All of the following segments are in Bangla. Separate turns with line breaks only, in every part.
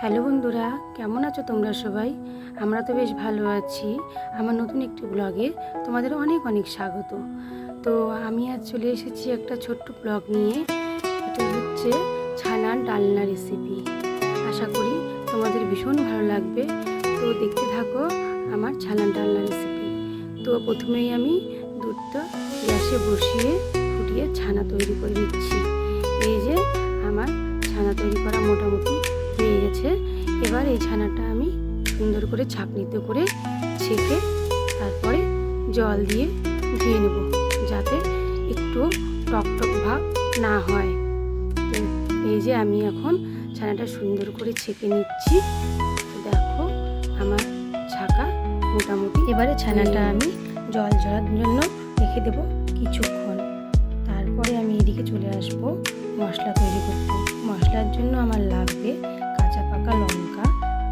হ্যালো বন্ধুরা, কেমন আছো তোমরা সবাই? আমরা তো বেশ ভালো আছি। আমার নতুন একটি ব্লগে তোমাদের অনেক অনেক স্বাগত। তো আমি আজ চলে এসেছি একটা ছোট্ট ব্লগ নিয়ে। এটা হচ্ছে ছানার ডালনা রেসিপি আশা করি তোমাদের ভীষণ ভালো লাগবে। তো দেখতে থাকো আমার ছানার ডালনা রেসিপি তো প্রথমেই আমি দুধটা গ্যাসে বসিয়ে ফুটিয়ে ছানা তৈরি করে নিচ্ছি। এই যে আমার ছানা তৈরি করা মোটামুটি হয়ে গেছে। এবার এই ছানাটা আমি সুন্দর করে ছাঁকনিতে করে ছেঁকে তারপরে জল দিয়ে ধুয়ে নেব যাতে একটু টক টক ভাব না হয়। তো এই যে আমি এখন ছানাটা সুন্দর করে ছেঁকে নিচ্ছি। দেখো আমার ছাকা মোটামুটি এবারে ছানাটা আমি জল ঝরার জন্য রেখে দেবো কিছুক্ষণ। তারপরে আমি এদিকে চলে আসব মশলা তৈরি করতে। মশলার জন্য আমার লাগবে পাকা লঙ্কা,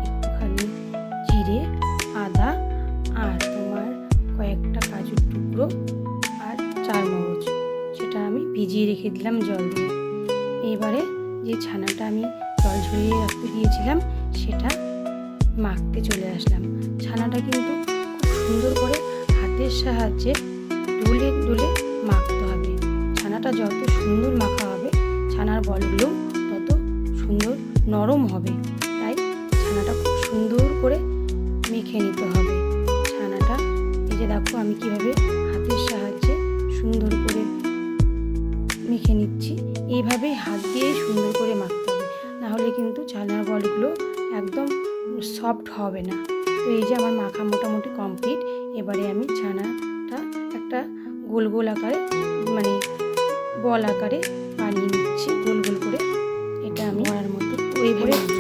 একটুখানি জিরে, আদা, আর তোমার কয়েকটা কাজুর টুকরো আর চার মগজ সেটা আমি ভিজিয়ে রেখে দিলাম জল দিয়ে। এবারে যে ছানাটা আমি জল ঝরিয়ে রাখতে দিয়েছিলাম, সেটা মাখতে চলে আসলাম। ছানাটা কিন্তু খুব সুন্দর করে হাতের সাহায্যে ডলে ডলে মাখতে হবে। ছানাটা যত সুন্দর মাখা হবে, ছানার বলগুলো তত সুন্দর নরম হবে। সুন্দর করে মেখে নিতে হবে। ছানাটা এই যে দেখো আমি কীভাবে হাতের সাহায্যে সুন্দর করে মেখে নিচ্ছি। এইভাবেই হাত দিয়ে সুন্দর করে মাখতে হবে। নাহলে কিন্তু ছানার বলগুলো একদম সফট হবে না। তো এই যে আমার মাখা মোটামুটি কমপ্লিট। এবারে আমি ছানাটা একটা গোল গোল আকারে মানে বল আকারে বানিয়ে নিচ্ছি। গোল গোল করে এটা আমি মতো। তো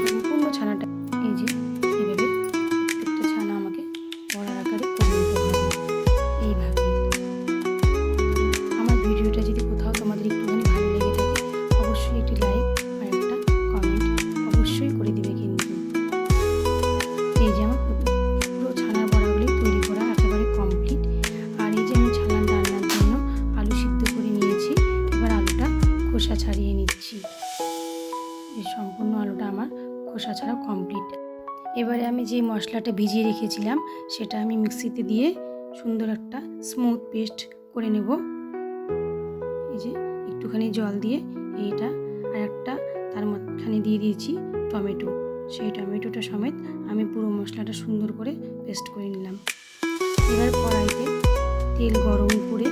মশলাটা ভিজিয়ে রেখেছিলাম, সেটা আমি মিক্সিতে দিয়ে সুন্দর একটা স্মুথ পেস্ট করে নেব। এই যে একটুখানি জল দিয়ে এইটা আর একটা তার মাঝখানে দিয়ে দিয়েছি টমেটো। সেই টমেটোটা সমেত আমি পুরো মশলাটা সুন্দর করে পেস্ট করে নিলাম। এবার কড়াইতে তেল গরম করে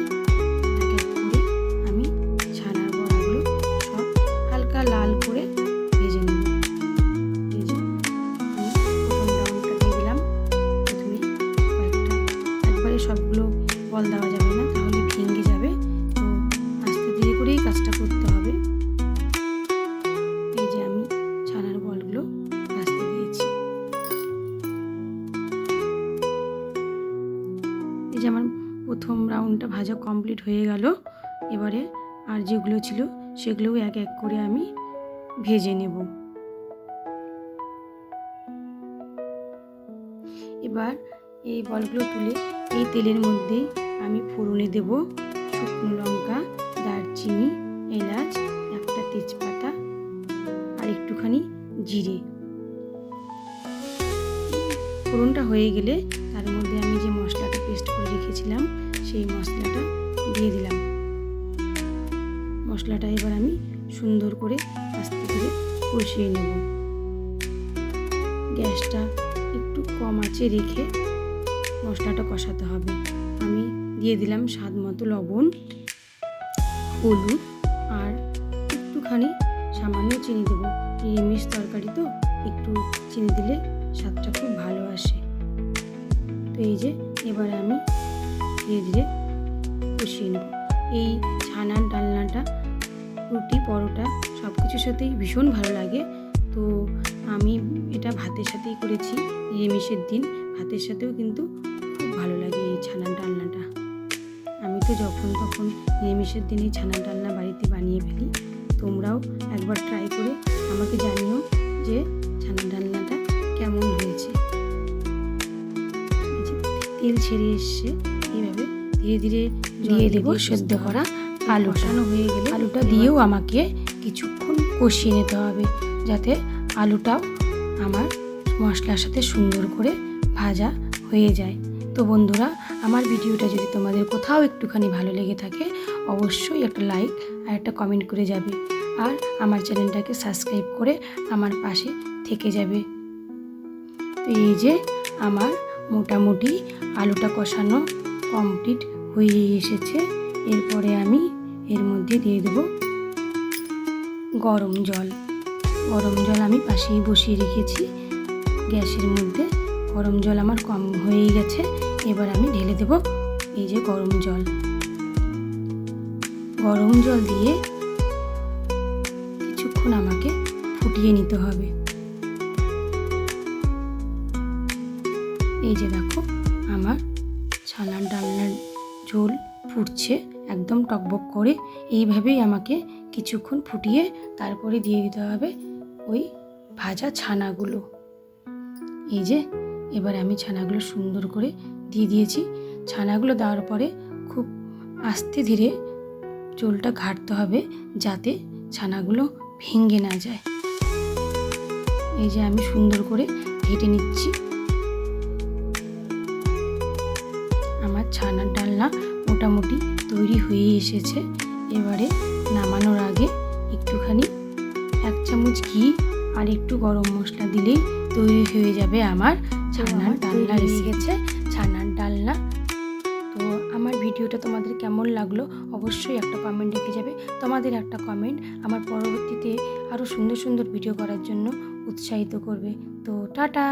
ভাজা কমপ্লিট হয়ে গেল। এবারে আর যেগুলো ছিল সেগুলোও এক এক করে আমি ভেজে নেব। এবার এই বলগুলো তুলে এই তেলের মধ্যেই আমি ফোড়নে দেব। শুকনো লঙ্কা, দারচিনি, এলাচ, একটা তেজপাতা আর একটুখানি জিরে। ফোড়নটা হয়ে গেলে তার মধ্যে আমি যে মশলাটা পেস্ট করে রেখেছিলাম সেই মশলাটা দিয়ে দিলাম। মশলাটা এবার আমি সুন্দর করে আস্তে করে কষিয়ে নেব। গ্যাসটা একটু কম আঁচে রেখে মশলাটা কষাতে হবে। আমি দিয়ে দিলাম স্বাদ মতো লবণ, হলুদ আর একটুখানি সামান্য চিনি দেবো। নিরামিষ তরকারি তো, একটু চিনি দিলে স্বাদটা খুব ভালো আসে। তো এই যে, এবারে আমি ধীরে ধীরে কষিয়ে নেব। এই ছানার ডালনাটা, রুটি, পরোটা সব কিছুর সাথেই ভীষণ ভালো লাগে। তো আমি এটা ভাতের সাথেই করেছি, নিরামিষের দিন। ভাতের সাথেও কিন্তু খুব ভালো লাগে এই ছানার ডালনাটা। আমি তো যখন তখন নিরামিষের দিন এই ছানার ডালনা বাড়িতে বানিয়ে ফেলি। তোমরাও একবার ট্রাই করে আমাকে জানিও যে ছানার ডালনাটা কেমন হয়েছে। তেল ছেড়ে এসছে। ধীরে ধীরে দিয়ে দেবো সেদ্ধ করা আলু কষানো হয়ে গেলে আলুটা দিয়েও আমাকে কিছুক্ষণ কষিয়ে নিতে হবে যাতে আলুটাও আমার মশলার সাথে সুন্দর করে ভাজা হয়ে যায়। তো বন্ধুরা আমার ভিডিওটা যদি তোমাদের কোথাও একটুখানি ভালো লেগে থাকে অবশ্যই একটা লাইক আর একটা কমেন্ট করে যাবে। আর আমার চ্যানেলটাকে সাবস্ক্রাইব করে আমার পাশে থেকে যাবে। তো এই যে আমার মোটামুটি আলুটা কষানো কমপ্লিট হয়ে এসেছে। এরপরে আমি এর মধ্যে দিয়ে দেব গরম জল। গরম জল আমি পাশেই বসিয়ে রেখেছি। গ্যাসের মধ্যে গরম জল আমার কম হয়েই গেছে। এবার আমি ঢেলে দেব এই যে গরম জল। গরম জল দিয়ে কিছুক্ষণ আমাকে ফুটিয়ে নিতে হবে। এই যে দেখো, আমার ছানার ডালনার ঝোল ফুটছে, একদম টকবক করে। এইভাবেই আমাকে কিছুক্ষণ ফুটিয়ে তারপরে দিয়ে দিতে হবে ওই ভাজা ছানাগুলো। এই যে, এবার আমি ছানাগুলো সুন্দর করে দিয়ে দিয়েছি। ছানাগুলো দেওয়ার পরে খুব আস্তে ধীরে চোলটা ঘাটতে হবে যাতে ছানাগুলো ভেঙে না যায়। এই যে আমি সুন্দর করে ঘেটে নিচ্ছি। ছানার ডালনা মোটামুটি তৈরি হয়ে এসেছে। এবারে নামানোর আগে একটুখানি এক চামচ ঘি আর একটু গরম মশলা দিলেই তৈরি হয়ে যাবে আমার ছানার ডালনা এসে গেছে। ছানার ডালনা। তো আমার ভিডিওটা তোমাদের কেমন লাগল অবশ্যই একটা কমেন্ট রেখে যাবে। তোমাদের একটা কমেন্ট আমার পরবর্তীতে আরও সুন্দর সুন্দর ভিডিও করার জন্য উৎসাহিত করবে। তো টাটা!